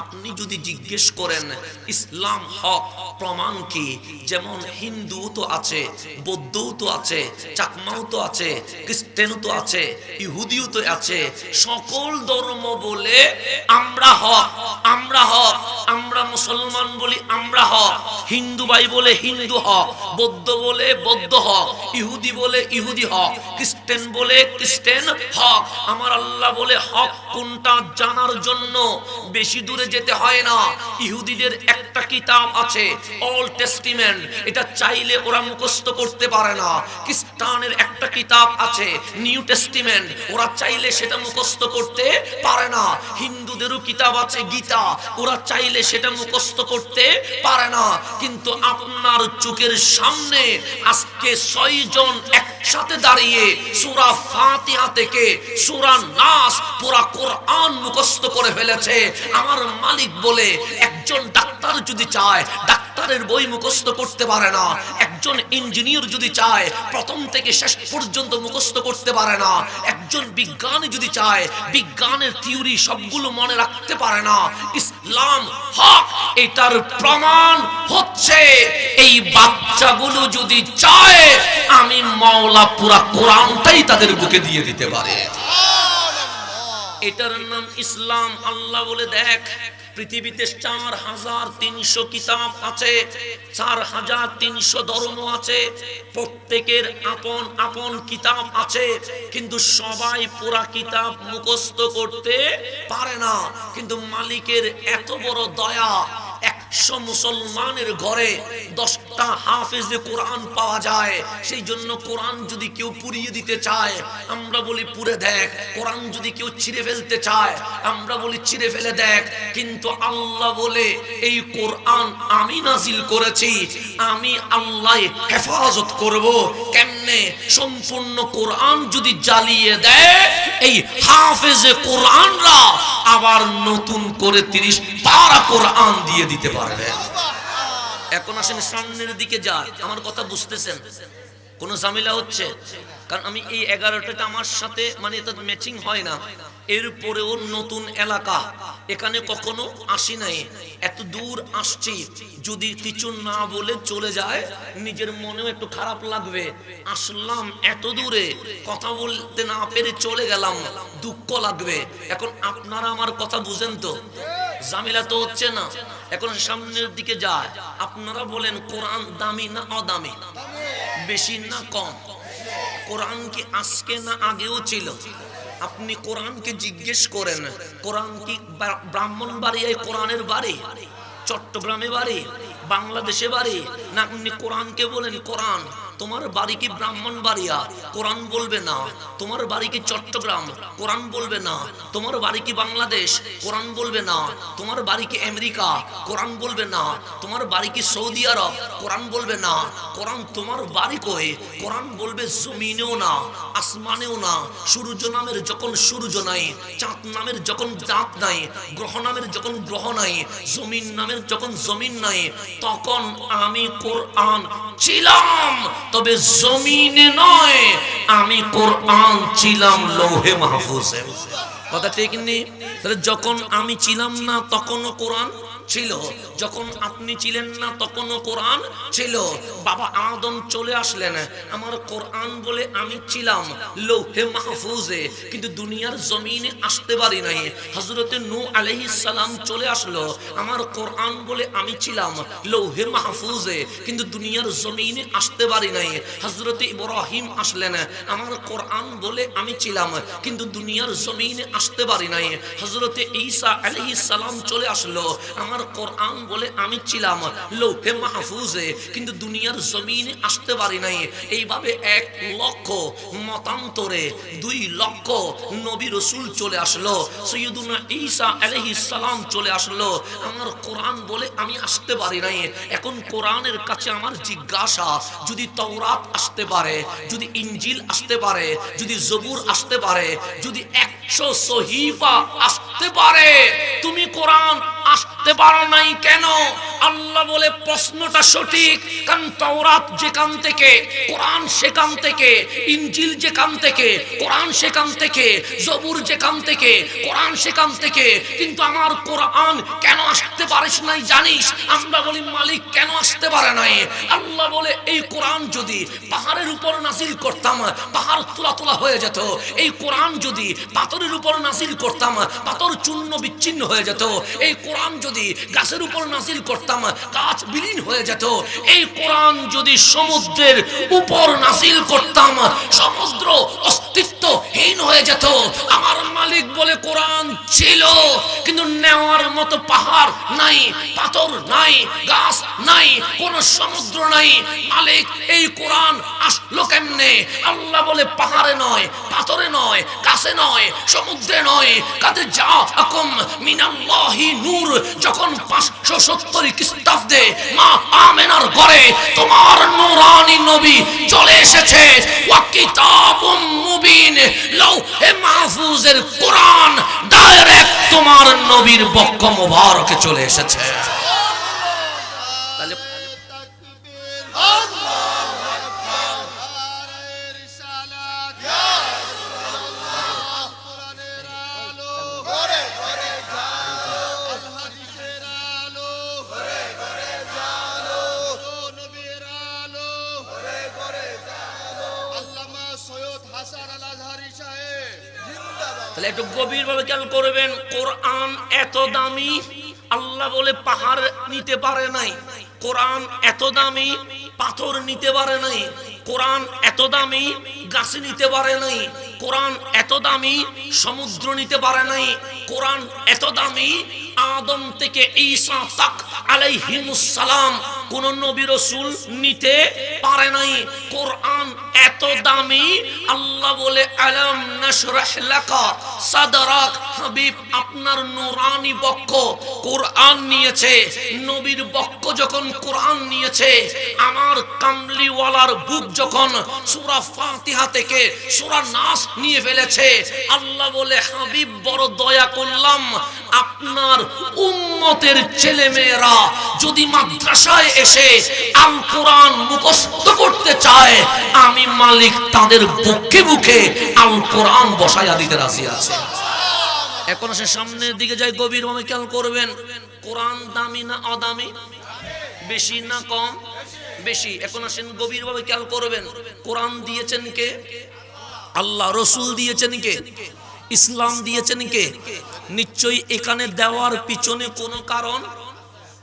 আপনি যদি জিজ্ঞেস করেন, ইসলাম হক প্রমাণ কি? যেমন হিন্দু তো আছে, বৌদ্ধও তো আছে, চাকমাও তো আছে, খ্রিস্টানও তো আছে, ইহুদিও তো আছে, সকল ধর্ম বলে আমরা হক আমরা হক, আমরা মুসলমান বলি আমরা হক, হিন্দু ভাই বলে হিন্দু হক, বৌদ্ধ বলে বৌদ্ধ হক, ইহুদি বলে ইহুদি হক, খ্রিস্টান বলে খ্রিস্টান হক, আমার আল্লাহ বলে হক কোনটা জানার জন্য? বেশি দূরে যেতে হয় না। ইহুদিদের একটা কিতাব আছে অল টেস্টিমেন্ট এটা চাইলে ওরা মুখস্থ করতে পারে না। খ্রিস্টানের একটা কিতাব আছে নিউ টেস্টিমেন্ট ওরা চাইলে সেটা মুখস্থ করতে পারে না। হিন্দুদেরও কিতাব আছে, গীতা। ওরা চাইলে সেটা মুখস্থ করতে পারে না। কিন্তু আপনার চোখের সামনে আজকে ছয়জন একসাথে দাঁড়িয়ে সূরা ফাতিহা থেকে সূরা নাস পুরা কোরআন মুখস্থ করে ফেলেছে। আমার মালিক বলে একজন ডাক্তার যদি চায়, ডাক্তারের বই মুখস্থ করতে পারে না। একজন ইঞ্জিনিয়ার যদি চায়, প্রথম থেকে শেষ পর্যন্ত মুখস্থ করতে পারে না। একজন বিজ্ঞানী যদি চায়, বিজ্ঞানের থিওরি সবগুলো মনে রাখতে পারে না। ইসলাম হক, এটার প্রমাণ হচ্ছে, এই বাচ্চাগুলো যদি চায়, আমি মাওলা পুরা কোরআনটাই তাদের বুকে দিয়ে দিতে পারে। এটার নাম ইসলাম। আল্লাহ বলে, দেখ, পৃথিবীতে চার হাজার তিনশো কিতাব আছে, চার হাজার তিনশো ধর্ম আছে, প্রত্যেকের আপন আপন কিতাব আছে, কিন্তু সবাই পুরা কিতাব মুখস্থ করতে পারে না। কিন্তু মালিকের এত বড় দয়া একশো মুসলমানের ঘরে দশটা হাফেজে কোরআন পাওয়া যায়। সেই জন্য কোরআন যদি কেউ পুড়িয়ে দিতে চায়, আমরা বলি পুড়ে দেখ। কোরআন যদি কেউ ছিঁড়ে ফেলতে চায়, আমরা বলি ছিঁড়ে ফেলে দেখ। কিন্তু আল্লাহ বলে, এই কোরআন আমি নাজিল করেছি, আমি আল্লাহ হেফাজত করব। কেমনে? সম্পূর্ণ কোরআন যদি জ্বালিয়ে দেয়, এই হাফেজে কোরআনরা আবার নতুন করে তিরিশ তারা কোরআন দিয়ে দিতে পারবে। এখন আসেন সামনের দিকে যা আমার কথা বুঝতেছেন? কোন ঝামেলা হচ্ছে? কারণ আমি এই এগারোটাটা আমার সাথে মানে এটা ম্যাচিং হয় না। এরপরেও নতুন এলাকা। এখানে কখনো আসি নাই। এত দূর আসছি যদি কিছু না বলে চলে যায়, নিজের মনেও একটু খারাপ লাগবে। আসলাম এত দূরে, কথা বলতে না পেরে চলে গেলাম, দুঃখ লাগবে। এখন আপনারা আমার কথা বুঝেন তো? জামিলা তো হচ্ছে না। এখন সামনের দিকে যায়। আপনারা বলেন, কোরআন দামি না অদামি? বেশি না কম? কোরআন কি আজকে না আগেও ছিল? আপনি কোরআনকে জিজ্ঞেস করেন, কোরআন কি ব্রাহ্মণ বাড়ি এই কোরআনের বাড়ি? চট্টগ্রামে বাড়ি? বাংলাদেশে বাড়ি? না, আপনি কোরআনকে বলেন, কোরআন তোমার বাড়ি কি ব্রাহ্মণ বাড়িয়া কোরআন বলবে না। তোমার বাড়ি কি চট্টগ্রাম? কোরআন বলবে না। তোমার বাড়ি কি বাংলাদেশ? কোরআন বলবে না। তোমার বাড়ি কি আমেরিকা? কোরআন বলবে না। তোমার বাড়ি কি সৌদি আরব? কোরআন বলবে না। কোরআন তোমার বাড়ি কয়ে কোরআন বলবে জমিনেও না, আসমানেও না। সূর্য নামের যখন সূর্য নাই, চাঁদ নামের যখন চাঁদ নাই, গ্রহ নামের যখন গ্রহ নাই, জমিন নামের যখন জমিন নাই, তখন আমি কোরআন ছিলাম। তবে জমিনে নয়, আমি কোরআন ছিলাম লৌহে মাহফুজে কথা ঠিক নেই? তাহলে যখন আমি ছিলাম না, তখনও কোরআন? ছিল। যখন আপনি ছিলেন না, তখনও কোরআন ছিল। বাবা আদম চলে আসলেন। আমার কোরআন বলে আমি ছিলাম লৌহে মাহফুজে, কিন্তু দুনিয়ার জমিনে আসতে পারি নাই। হজরতে নু সালাম চলে আসলো। আমার কোরআন বলে আমি ছিলাম লৌহে মাহফুজে, কিন্তু দুনিয়ার জমিনে আসতে পারি নাই। হজরতে ইব্রাহিম আসলেন। আমার কোরআন বলে আমি ছিলাম, কিন্তু দুনিয়ার জমিনে আসতে পারি নাই। হজরতে ঈসা সালাম চলে আসলো। আমার কোরআন বলে আমি ছিলাম লৌহে মাহফুজে, কিন্তু দুনিয়ার জমিনে আসতে পারি নাই। এইভাবে এক লক্ষ মতান্তরে দুই লক্ষ নবী রসুল চলে আসলো, সৈয়দুনা ঈসা আলাইহিস সালাম চলে আসলো। আমার কোরআন বলে আমি আসতে পারি নাই। এখন কোরআনের কাছে আমার জিজ্ঞাসা, যদি তওরাত আসতে পারে, যদি ইঞ্জিল আসতে পারে, যদি জবুর আসতে পারে, যদি একশো সহিফা আসতে পারে, তুমি কোরআন আসতে পারো নাই কেন? আল্লাহ বলে, প্রশ্নটা সঠিক। কারণ তাওরাত যেখান থেকে, কোরআন সেখান থেকে ইঞ্জিল যেখান থেকে, কোরআন সেখান থেকে, জবুর যেখান থেকে, কোরআন সেখান থেকে। কিন্তু আমার কোরআন কেন আসতে পারিস নাই জানিস? আমরা বলি, মালিক কেন আসতে পারে নাই? আল্লাহ বলে, এই কোরআন যদি পাহাড়ের উপর নাসিল করতাম, পাহাড় তোলা তোলা হয়ে যেত। এই কোরআন যদি পাথরের উপর নাসিল করতাম, পাথর চূর্ণ বিচ্ছিন্ন হয়ে যেত। এই কোরআন যদি গাছের উপর নাসিল করতাম, গাছ বিলীন হয়ে যেত। এই কোরআন যদি সমুদ্রের উপর নাসিল করতাম, সমুদ্র অস্তিত্বহীন হয়ে যেত। আমার মালিক বলে কোরআন ছিল, কিন্তু নেওয়ার মতো পাহাড় নাই, পাথর নাই, গাছ নাই, কোন সমুদ্র নাই। মালিক, এই কোরআন আসলো কেমনে? আল্লাহ বলে পাহাড়ে নয়, পাথরে নয়, গাছে নয়, সমুদ্রে নয়। কাদের যা মিনাল্লাহি নূর যখন পাঁচশো সত্তর খ্রিস্টাব্দে মা আমেনার ঘরে তোমার নুরানি নবী চলে এসেছে। ওয়া মুবিন। লৌহে মাহফুজের কোরআন ডাইরেক্ট তোমার নবীর বক্ষ মোবারকে চলে এসেছে। তাহলে একটু গভীর ভাবে খেয়াল করবেন, কোরআন এত দামি, আল্লাহ বলে পাহাড় নিতে পারে নাই। কোরআন এত দামি, পাথর নিতে পারে নাই। কোরআন এত দামি, গাছ নিতে পারে নাই। কোরআন এত দামি, সমুদ্র নিতে পারে নাই। কোরআন এত দামি, আদম থেকে ঈসা তাক আলাইহিমুস সালাম কোন নবী রসুল নিতে পারে নাই। কোরআন এত দামি, আল্লাহ বলে, আলাম নাশরাহ লাকা সাদরাক? হাবিব, আপনার নুরানি বক্ষ কোরআন নিয়েছে। নবীর বক্ষ যখন কোরআন নিয়েছে, আমার কামলিওয়ালার বুক যখন সূরা ফাতিহা থেকে, সূরা নাস নিয়ে ফেলেছে। আল্লাহ বলে, হাবিব, বড় দয়া করলাম, আপনার উম্মতের ছেলে মেয়েরা যদি মাদ্রাসায় এসে আল কোরআন মুখস্থ করতে চায়, আমি মালিক তাদের বুকে বুকে আল কোরআন বসাইয়া দিতে রাজি আছে। এখন সে সামনের দিকে যাই গভীর ভাবে খেয়াল করবেন, কোরআন দামি না অদামি? বেশি না কম? বেশি। এখন আসেন গভীর ভাবে খেয়াল করবেন, কোরআন দিয়েছেন কে? আল্লাহ রসুল দিয়েছেন কে? ইসলাম দিয়েছেন কে? নিশ্চয়ই এখানে দেওয়ার পিছনে কোনো কারণ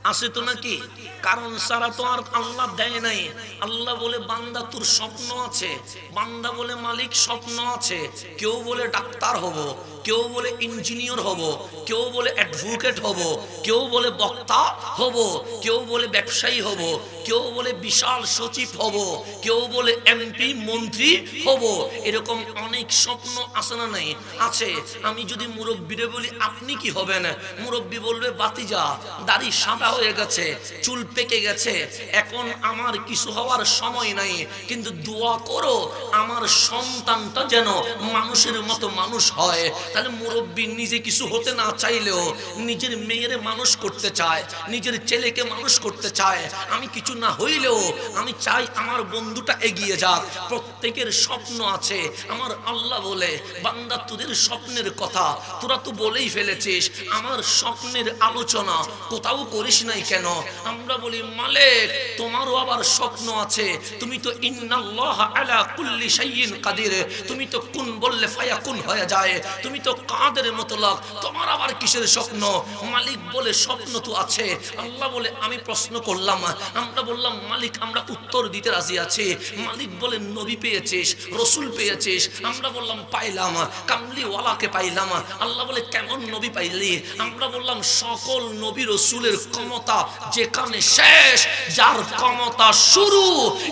আসে তো নাকি? কারণ সারা তো আর আল্লাহ দেয় নাই। আল্লাহ বলে, বান্দা তোর স্বপ্ন আছে। বান্দা বলে, মালিক স্বপ্ন আছে। কেউ বলে, ডাক্তার হব। কেউ বলে ইঞ্জিনিয়ার হব, কেউ বলে অ্যাডভোকেট হব, কেউ বলে বক্তা হব, কেউ বলে ব্যবসায়ী হব, কেউ বলে বিশাল সচিব হব, কেউ বলে এমপি মন্ত্রী হব। এরকম অনেক স্বপ্ন আছে না নাই? আছে। আমি যদি মুরব্বীরে বলি, আপনি কি হবেন? মুরব্বী বলবে বাতিজা দাড়ি সাদা হয়ে গেছে, চুল পেকে গেছে, এখন আমার কিছু হওয়ার সময় নাই, কিন্তু দোয়া করো, আমার সন্তানটা যেন মানুষের মতো মানুষ হয়। তাহলে মুরব্বী নিজে কিছু হতে না চাইলেও নিজের মেয়েরে মানুষ করতে চায়, নিজের ছেলেকে মানুষ করতে চায়। আমি কিছু না হইলেও আমি চাই আমার বন্ধুটা এগিয়ে যাক। প্রত্যেকের স্বপ্ন আছে, আমার আল্লাহ বলে, বান্দা তোদের স্বপ্নের কথা, তোরা তো বলেই ফেলেছিস, আমার স্বপ্নের আলোচনা কোথাও করিস নাই কেন? আমরা বলি, মালিক, তোমারও আবার স্বপ্ন আছে। তুমি তো ইন্নাল্লাহ আলা কুল্লি শাইইন কাদির। তুমি তো কোন বললে ফায়াকুন হয়ে যায়। তুমি তো কাদের মতলক তোমার আবার কিসের স্বপ্ন? মালিক বলে স্বপ্ন তো আছে। আল্লাহ বলে, আমি প্রশ্ন করলাম। আমরা বললাম, মালিক, আমরা উত্তর দিতে রাজি আছি। মালিক বলে, নবী পেয়েছিস, রসুল পেয়েছিস। আমরা বললাম, পাইলাম। কামলিওয়ালাকে পাইলাম। আল্লাহ বলে, কেমন নবী পাইলি? আমরা বললাম, সকল নবী রসুলের ক্ষমতা যেখানে শেষ, যার ক্ষমতা শুরু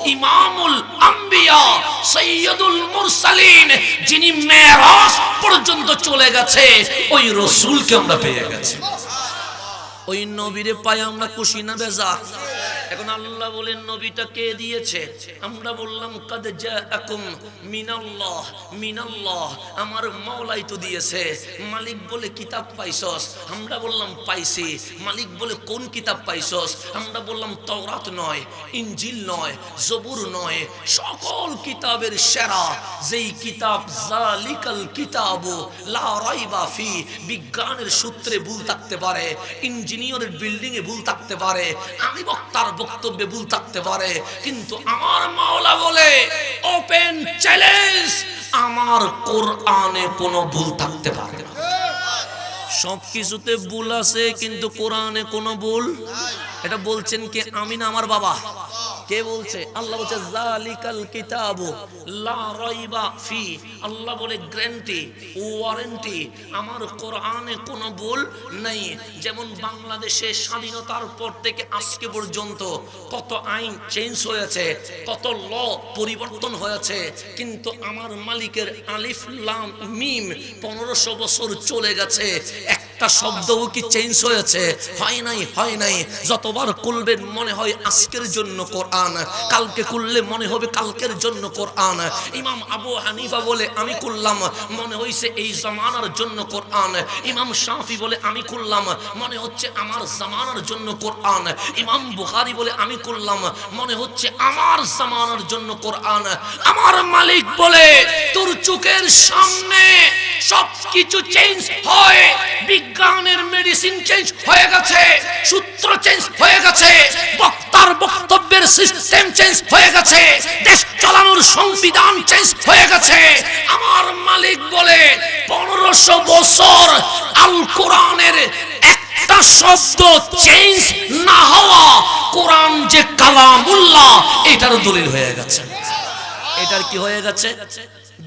ইমামুল আম্বিয়া, সৈয়দুল মুরসালিন, যিনি মেরাজ পর্যন্ত চলে গেছে ওই রসুলকে আমরা পেয়ে গেছি। ওই নবীরে পায়ে আমরা খুশি না বেজা? এখন আল্লাহ বলেন, নবীটা কে দিয়েছে? আমরা বললাম, কাদ জাআকুম মিনাল্লাহ মিনাল্লাহ। আমার মাওলাই তো দিয়েছে। মালিক বলে, কিতাব পাইছস? আমরা বললাম, পাইছি। মালিক বলে, কোন কিতাব পাইছস? আমরা বললাম, তওরাত নয়, ইনজিল নয়, জবুর নয়, সকল কিতাবের সেরা। যেই কিতাব জালিকাল কিতাব, লা রাইবা ফি, বিজ্ঞানের সূত্রে ভুল থাকতে পারে, ইঞ্জিনিয়ারের বিল্ডিং এ ভুল থাকতে পারে আমি বক্তার বক্তব্যে ভুল থাকতে পারে, কিন্তু আমার মাওলা বলে ওপেন চ্যালেঞ্জ আমার কোরআনে কোনো ভুল থাকতে পারে না। সব কিছুতে ভুল আছে, কিন্তু কোরআনে কোনো ভুল? এটা বলছেন কি? আমি না আমার বাবা। কে বলছে? আল্লাহ বলছে, জালিকাল কিতাবু লা রাইবা ফি। আল্লাহ বলে, গ্যারান্টি, ওয়ারেন্টি, আমার কোরআনে কোনো ভুল নেই। যেমন বাংলাদেশে স্বাধীনতার পর থেকে আজকে পর্যন্ত কত আইন চেঞ্জ হয়েছে, কত ল পরিবর্তন হয়েছে, কিন্তু আমার মালিকের আলিফ, লাম, মিম পনেরোশো বছর চলে গেছে। একটা শব্দও কি চেঞ্জ হয়েছে? হয় নাই হয় নাই। যতবার করবেন মনে হয় আজকের জন্য কোরআন কালকে করলে মনে হবে কালকের জন্য কোরআন। ইমাম আবু হানিফা বলে, আমি করলাম। মনে হইছে এই জামানার জন্য কোরআন। ইমাম শাফি বলে, আমি করলাম। মনে হচ্ছে আমার জামানার জন্য কোরআন। ইমাম বুখারি বলে, আমি করলাম। মনে হচ্ছে আমার জামানার জন্য কোরআন। আমার মালিক বলে, তোর চোখের সামনে সব কিছু চেঞ্জ হয়। বিজ্ঞানের মেডিসিন চেঞ্জ হয়ে গেছে, সূত্র চেঞ্জ হয়ে গেছে, বক্তার বক্তব্যের সিস্টেম চেঞ্জ হয়ে গেছে, দেশ চালানোর সংবিধান চেঞ্জ হয়ে গেছে। আমার মালিক বলে, পনেরোশো বছর আল কোরআনের একটা শব্দ চেঞ্জ না হওয়া কোরআন যে কালামুল্লাহ এটার দলিল হয়ে গেছে। এটার কি হয়ে গেছে?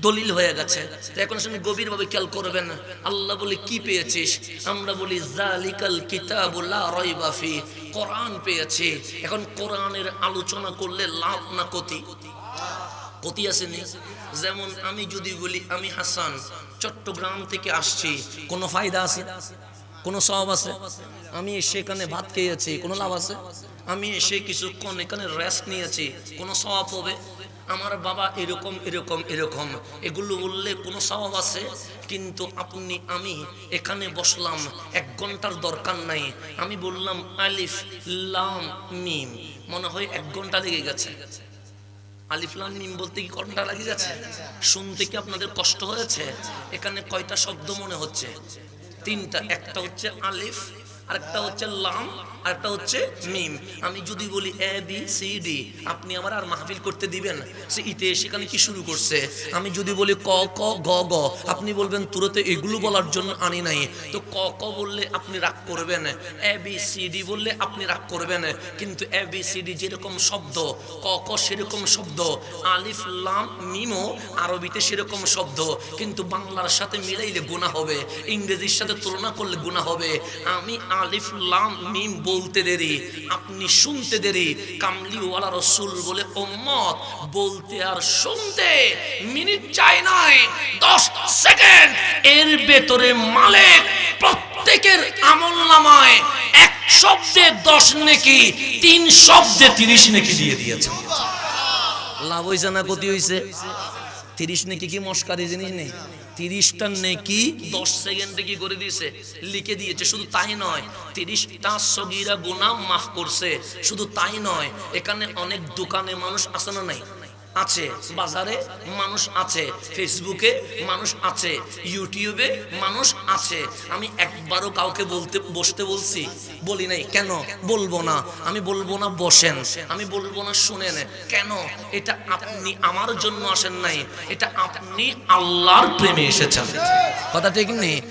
দলিল হয়ে গেছে। এখন শুনে গভীর ভাবে খেয়াল করবেন। আল্লাহ বলে, কি পেয়েছিস? আমরা বলি, জালিকাল কিতাবুল লা রাইবা ফি। কোরআন পেয়েছি। এখন কোরআনের আলোচনা করলে লাভ না কতি কতি আছে নি যেমন আমি যদি বলি, আমি হাসান, চট্টগ্রাম থেকে আসছি। কোনো ফায়দা আছে? কোনো সব আছে? আমি সেখানে ভাত খেয়েছি, কোনো লাভ আছে? আমি এসে কিছুক্ষণ এখানে রেস্ট নিয়েছি, কোনো স্বভাব হবে? আমার বাবা এরকম এরকম এরকম। এগুলো বললে কোনো স্বভাব আছে? কিন্তু আপনি, আমি এখানে বসলাম, এক ঘণ্টার দরকার নাই। আমি বললাম, আলিফ, লাম, মিম। মনে হয় এক ঘণ্টা লেগে গেছে। আলিফলাম মিম বলতে কি ঘণ্টা লাগে গেছে শুনতে কি আপনাদের কষ্ট হয়েছে? এখানে কয়টা শব্দ মনে হচ্ছে? তিনটা, একটা হচ্ছে আলিফ আরেকটা হচ্ছে লাম, আরেকটা হচ্ছে মিম। আমি যদি বলি এ, বি, সি, ডি, আপনি আমার আর মাহফিল করতে দিবেন সে ইতে সেখানে কি শুরু করছে? আমি যদি বলি ক ক, গ গ, আপনি বলবেন তুরতে এগুলো বলার জন্য আনি নাই। তো ক ক বললে আপনি রাগ করবেন, এ, বি, সি, ডি বললে আপনি রাগ করবেন। কিন্তু এ, বি, সি, ডি যেরকম শব্দ, ক ক সেরকম শব্দ, আলিফ, লাম, মিমও আরবিতে সেরকম শব্দ। কিন্তু বাংলার সাথে মিলাইলে গুণা হবে, ইংরেজির সাথে তুলনা করলে গুণা হবে। আমি আলিফ লাম মিম বলতে দেরি, আপনি শুনতে দেরি। কামলিওয়ালা রসুল বলে ওম্মত বলতে আর শুনতে মিনিট চাই নাই, দশ সেকেন্ড। এর ভেতরে মালিক প্রত্যেকের আমল নামায়, এক শব্দে দশ নেকি, তিন শব্দে তিরিশ নেকি দিয়ে দিয়েছে। লাভ হয়েছে না ক্ষতি হয়েছে তিরিশ নেকি কি মস্কারি জিনিস নেই? তিরিশটা নেকি দশ সেকেন্ডে কি করে দিয়েছে? লিখে দিয়েছে। শুধু তাই নয়, তিরিশটা সগিরা গুণা মাফ করছে। শুধু তাই নয়, এখানে অনেক দোকানে মানুষ আসে না নাই? আছে, বাজারে মানুষ আছে ফেসবুকে মানুষ আছে ইউটিউবে মানুষ আছে। আমি একবারও কাউকে বলতে, বসতে বলছি, বলি নাই, কেন? বলব না। আমি বলব না, বসেন। আমি বলব না, শুনেন। কেন? এটা আপনি আমার জন্য আসেন নাই। এটা আপনি আল্লাহর প্রেমে এসেছেন। কথা ঠিক নেই?